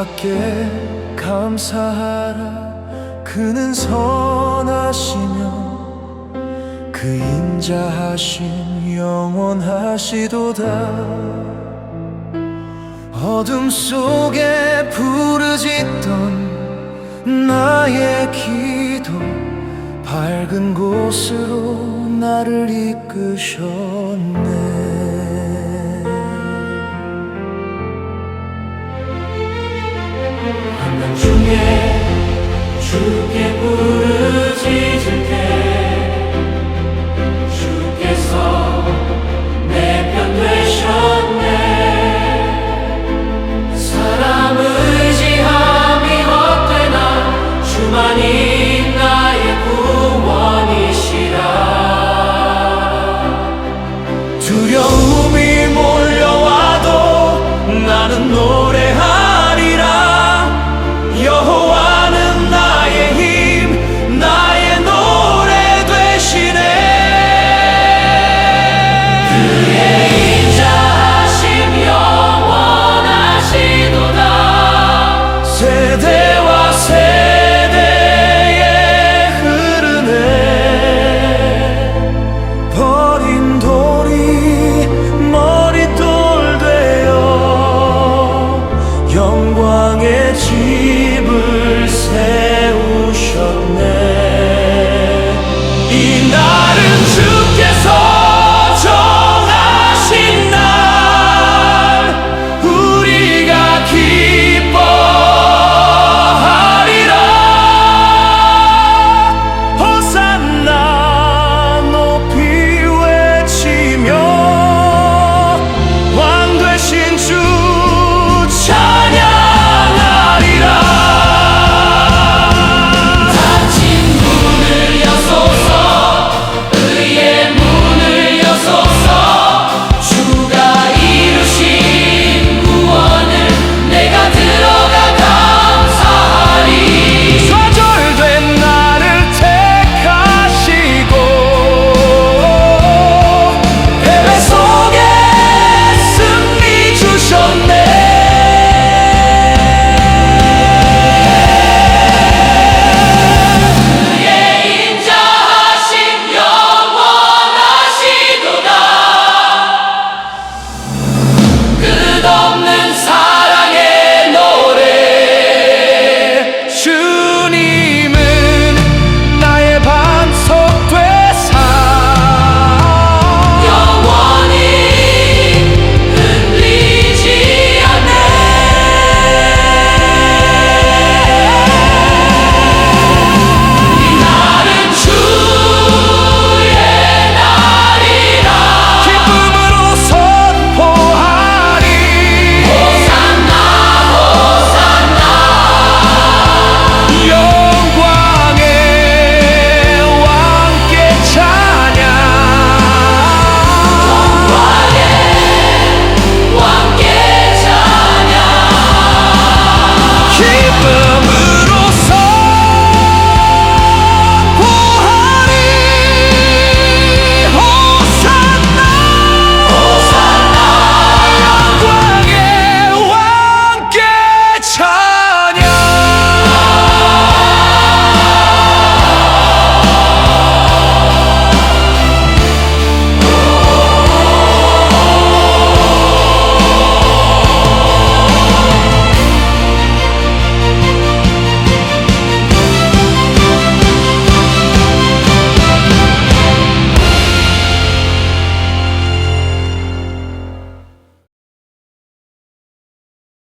주밖에 감사하라. 그는 선하시며 그 인자하심 영원하시도다. 어둠 속에 부르짖던 나의 기도 밝은 곳으로 나를 이끄셨네. in not